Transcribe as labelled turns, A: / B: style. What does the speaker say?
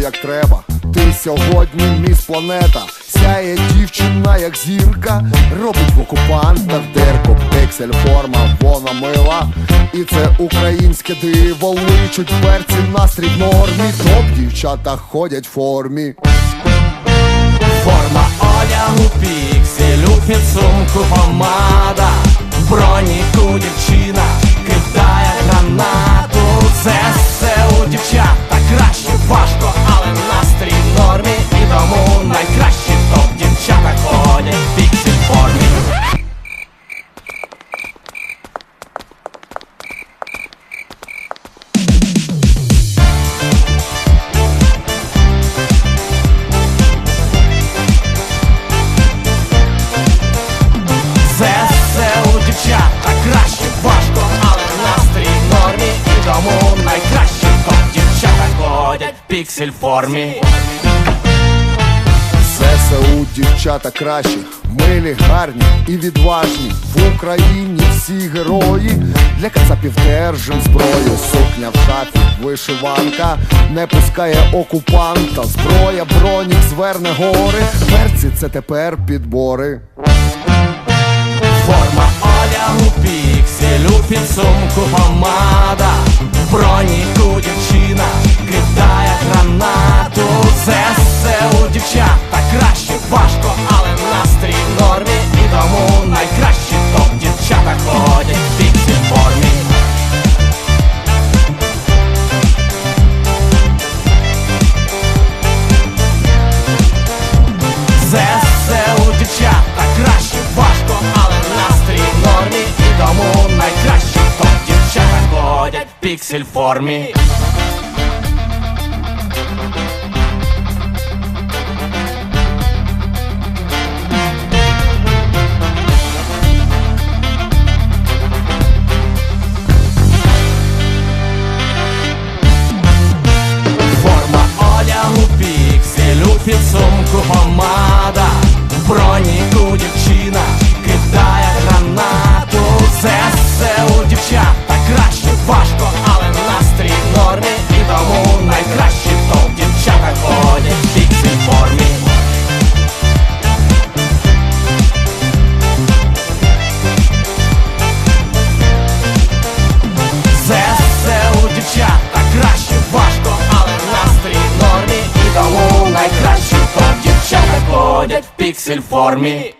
A: як треба. Ти сьогодні міс планета, сяє дівчина, як зірка, робить в окупантах дерку, пиксель форма, вона мила. І це українське диво, личуть перці настрій в нормі. Топ дівчата ходять в формі.
B: Форма одягу піксель, у підсумку помада В броніку дівчина кидає гранату піксель формі Все у дівчата
A: кращі, милі, гарні і відважні. В Україні всі герої для кацапів держим зброю. Сукня в шафі, вишиванка не пускає окупанта. Зброя, бронік зверне гори. Перці це тепер підбори.
B: Форма одягу піксель, у підсумку помада В краще важко, але настрій в нормі. І тому найкращі топ дівчата ходять в піксель формі. Це все у дівчата краще важко, але настрій нормі. І тому найкращі топ дівчата ходять в піксель формі підсумку помада В в нормі